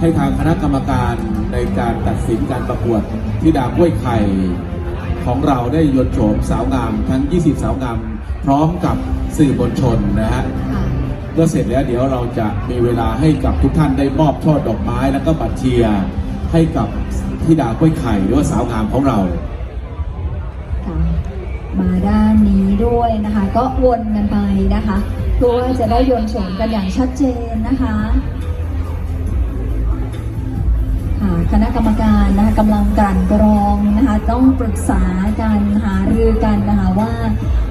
ให้ทางคณะกรรมการในการตัดสินการประกวดที่ดาวกล้วยไข่ของเราได้ยนต์โฉมสาวงามทั้ง 20 สาวงามพร้อมกับสื่อมวลชนนะฮะค่ะเมื่อเสร็จแล้วเดี๋ยวเราจะมีเวลาให้กับทุกท่านได้มอบช่อดอกไม้แล้วก็บัตรเชียร์ให้กับธิดากล้วยไข่หรือว่าสาวงามของเราค่ะมาด้านนี้ด้วยนะคะ ก็วนกันไปนะคะเพื่อว่าจะได้โยนโฉมกันอย่างชัดเจนนะคะ ค่ะคณะกรรมการนะคะกำลังกลั่นกรองนะคะต้องปรึกษากันหารือกันนะคะว่า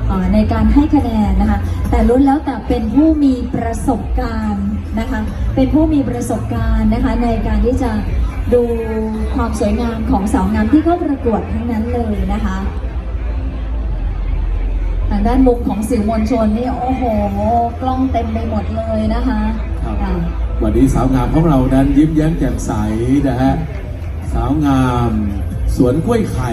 เอ่อในการให้คะแนนนะคะแต่ล้วนแล้วแต่เป็นผู้มีประสบการณ์นะคะเป็นผู้มีประสบการณ์นะคะในการที่จะดูความสวยงามของสาวงามที่เข้าประกวดทั้งนั้นเลยนะคะทางด้านมุมของสื่อมวลชนนี่โอ้โห กล้องเต็มไปหมดเลยนะคะครับค่ะ วันนี้สาวงามของเรานั้นยิ้มแย้มแจ่มใสนะฮะสาวงาม สวนกล้วยไข่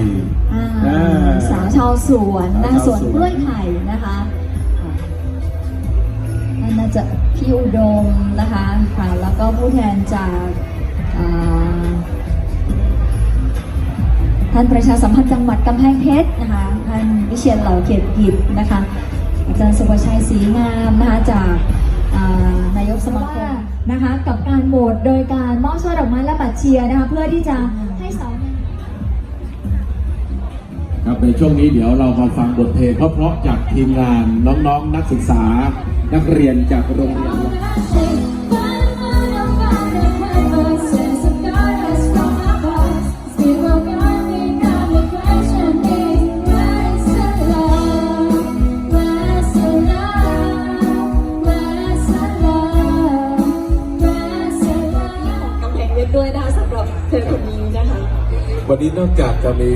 อ่าอ่าสาวชาวสวนนะสาวชาวสวนสวนกล้วยไข่นะคะค่ะนั่นน่าจะพี่อุดมนะคะค่ะแล้วก็ผู้แทนจากอ่าท่านประชาสัมพันธ์จังหวัดกำแพงเพชรนะคะท่านวิเชียนเหล่าเขตกิจนะคะอาจารย์สุภชัยศรีงามนะคะจาก อ่านายกสมาคมนะคะกับการโหวตโดยการมอบช่อดอกไม้และบัตรเชียร์นะคะเพื่อที่จะให้สองครับในช่วงนี้เดี๋ยวเรามาฟังบทเพลงเพราะๆจากทีมงานน้องๆนักศึกษานักเรียนจากโรงเรียน ด้วยนะคะสำหรับเธอคนนี้นะคะ วันนี้นอกจากจะมี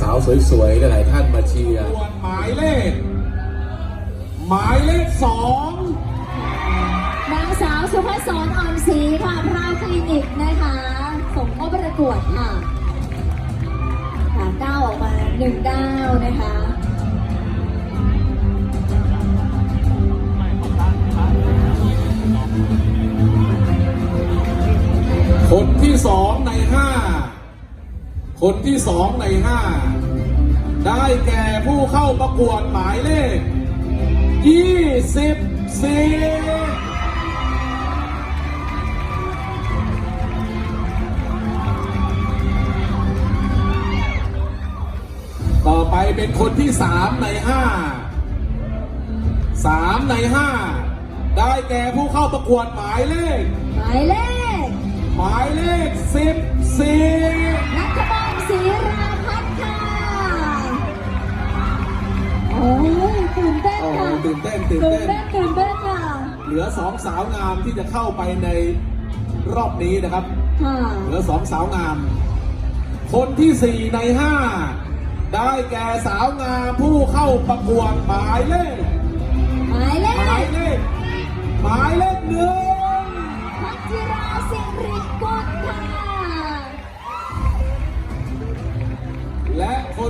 สาวๆ สวยๆ หลายท่านมาเชียร์หมายเลข หมายเลขสองนางสาวสุภาษรอ่อนศรีค่ะพราวคลินิกนะคะส่งเข้าประกวดค่ะค่ะก้าวออกมาหนึ่งก้าวนะคะ สองในห้าคนที่สองในห้าได้แก่ผู้เข้าประกวดหมายเลขยี่สิบสี่ต่อไปเป็นคนที่สามในห้าสามในห้าได้แก่ผู้เข้าประกวดหมายเลข หมายเลข หมายเลขสิบสี่นัทบอลศรีราพัฒน์ค่ะ โอ้ยตื่นเต้นโอ้โหค่ะตื่นเต้นตื่นตื่นเต้นเต้น ตื่นเต้นค่ะเหลือสองสาวงามที่จะเข้าไปในรอบนี้นะครับ ค่ะเหลือสองสาวงาม คนที่สี่ในห้าได้แก่สาวงามผู้เข้าประกวดหมายเลข หมายเลหมายขเลขหมายเลขหนึ่ง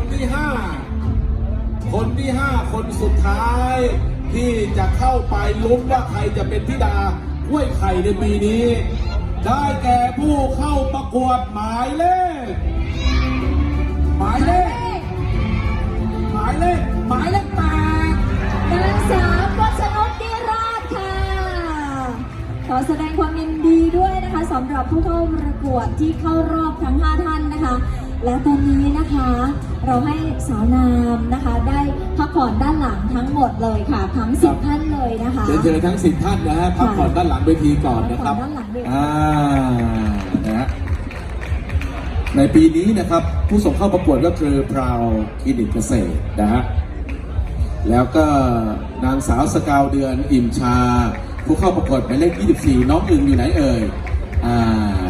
คนที่ห้าคนที่ห้าคนสุดท้าย ที่จะเข้าไปลุ้นว่าใครจะเป็นธิดากล้วยไข่ในปีนี้ ได้แก่ผู้เข้าประกวดหมายเลข หมายเลข หมายเลข หมายเลขแปดนางสาวกชนกดีราชค่ะ ขอแสดงความยินดีด้วยนะคะสำหรับผู้เข้าประกวดที่เข้ารอบทั้ง 5 ท่านนะคะ และตอนนี้นะคะ เราให้สาวนามนะคะได้พักผ่อนด้านหลังทั้งหมดเลยค่ะ ทั้ง10ท่านเลยนะคะเชิญเชิญทั้งสิบท่านนะฮะพักผ่อนด้านหลังเวทีก่อนนะครับพักผ่อนด้านหลังเวทีอ่านะฮะในปีนี้นะครับผู้ส่งเข้าประกวดก็คือพราวคลินิกเกษตรนะฮะแล้วก็นางสาวสกาวเดือนอิ่มชา ผู้เข้าประกวดหมายเลข 24 น้องอึงอยู่ไหนเอ่ยอ่า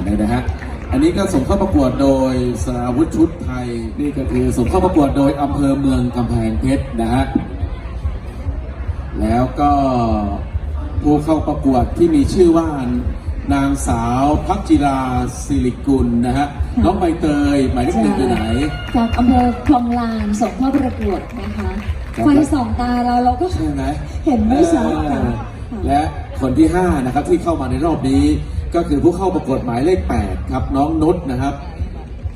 เนี่ยนะฮะ อันนี้ก็ส่งเข้าประกวดโดยสราวุธชุดไทย นี่ก็คือส่งเข้าประกวดโดยอำเภอเมืองกำแพงเพชรนะฮะ แล้วก็ผู้เข้าประกวดที่มีชื่อว่านางสาวพักจิราสิริกุลนะฮะ น้องใบเตยหมายเลขหนึ่งอยู่ไหน จากอำเภอคลองลานส่งเข้าประกวดนะคะครับไฟส่องตาเราเราก็ใช่ไหมเห็นไม่ชัดค่ะเออและคนที่ 5 นะครับที่เข้ามาในรอบนี้ ก็คือผู้เข้าประกวดหมายเลข 8 ครับ น้องนุชนะครับ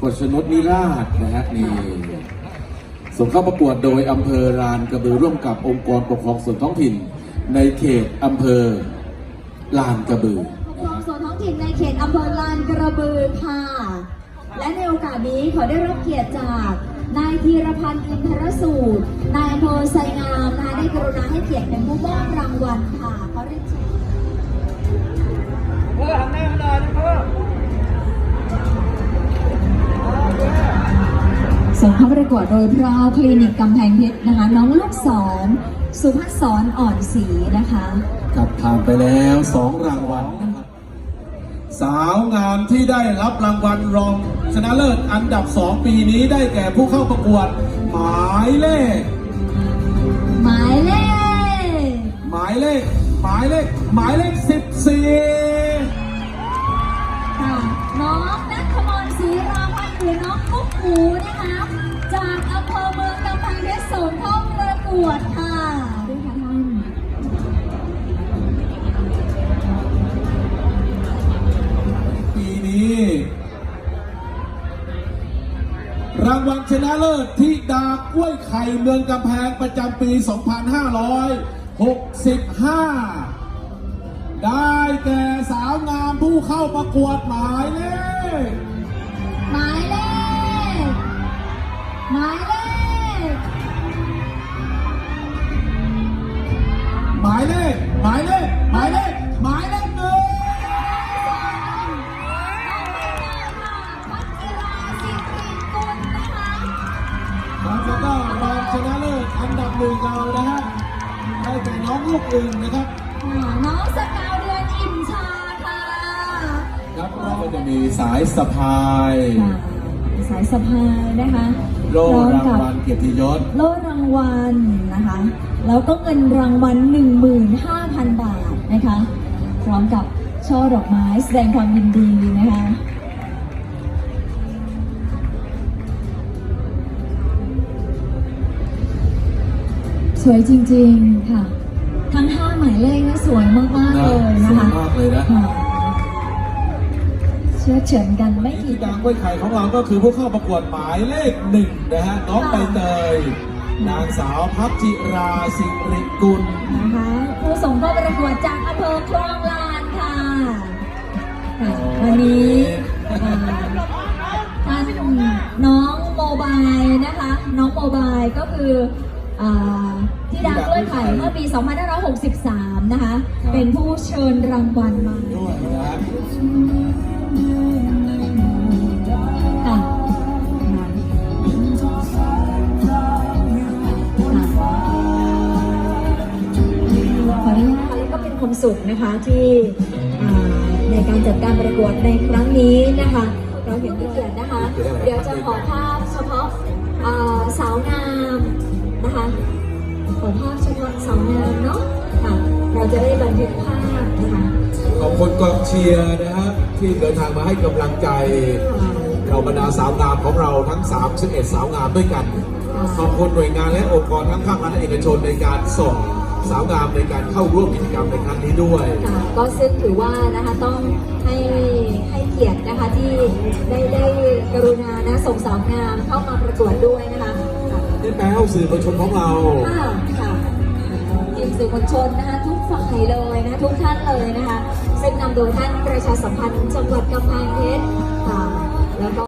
กฤษณุชนิราชนะฮะนี่ส่งเข้าประกวดโดยอำเภอรานกระบือร่วมกับองค์กรปกครองส่วนท้องถิ่น ในเขตอำเภอลานกระบือปกครองส่วนท้องถิ่นในเขตอำเภอลานกระบือค่ะ และในโอกาสนี้ขอได้รับเกียรติจากนายธีรพันธ์อินทรสูตร นายอำเภอไซงามนะคะได้กรุณาให้เกียรติเป็นผู้มอบรางวัลค่ะขอเรียนเชิญ พื่อหันหน้ามาหน่อยนะเพื่อส่งเข้าประกวดโดยพราวคลินิกกำแพงเพชรนะคะ น้องลูกศรสุภัสสรอ่อนศรีนะคะครับผ่านไปแล้วสองรางวัลนะครับสาวงามที่ได้รับรางวัลรองชนะเลิศอันดับสองปีนี้ได้แก่ผู้เข้าประกวด หมายเลข หมายเลข หมายเลข หมายเลข หมายเลขสิบสี่ วัลชนะเลิศที่ดากล้วยไข่เมืองกำแพงประจำปี 2565 ได้แก่สาวงามผู้เข้าประกวดหมายเลข หมายเลข หมายเลข หมายเลข หมายเลข หมายเลข ลิศอันดับหนึ่งเรานะฮะได้แก่น้องลูกอึ่งนะครับอ่าน้องสกาวเดือนอิ่มชาค่ะครับเราก็จะมีสายสะพายค่ะสายสะพายนะคะโล่พร้อมรางกับวัลเกียรติยศโล่รางวัลนะคะ แล้วก็เงินรางวัล 15,000 บาทนะคะ พร้อมกับช่อดอกไม้แสดงความยินดีนะคะ สวยจริงๆค่ะ ทั้งห้าหมายเลขนะสวยมากๆเลยนะสวยคะมากเลยนะค่ะเชื่อเฉินกันไม่ที่กี่ดังกล้วยไข่ของเราก็คือผู้เข้าประกวดหมายเลขหนึ่งนะฮะน้องใบเตยนางสาวพัชจิราสิริกุล นะคะผู้ส่งเข้าประกวดจากอำเภอคลองลานค่ะค่ะวันนี้อ่าท่านน้องโมบายนะคะ น้องโมบายก็คืออ่า ที่ดังกล้วยไข่เมื่อปี 2563 นะคะ เป็นผู้เชิญรางวัลมาด้วยนะฮะค่ะขออนุญาตค่ะแล้วก็เป็นความสุขนะคะที่อ่าในการจัดการประกวดในครั้งนี้นะคะ เราเห็นที่เกียรตินะคะ เดี๋ยวจะขอภาพเฉพาะอ่าสาวงาม นะคะขอภาพเฉพาะสาวงามเนาะค่ะ เราจะได้บันทึกภาพนะคะ ขอบคุณกองเชียร์นะฮะที่เดินทางมาให้กำลังใจเราบรรดาสาวงามของเราทั้ง 31 สาวงามด้วยกัน ขอบคุณหน่วยงานและองค์กรทั้งภาครัฐและเอกชนในการส่งสาวงามในการเข้าร่วมกิจกรรมในครั้งนี้ด้วยค่ะก็ซึ่งถือว่านะคะต้องให้ให้เกียรตินะคะที่ได้ได้กรุณานะส่งสาวงามเข้ามาประกวดด้วยนะคะค่ะ นี่แปลว่าสื่อมวลชนของเรา ค่ะค่ะทีมสื่อมวลชนนะคะทุกฝ่ายเลยนะทุกท่านเลยนะคะเป็นนำโดยท่านประชาสัมพันธ์จังหวัดกำแพงเพชรค่ะแล้วก็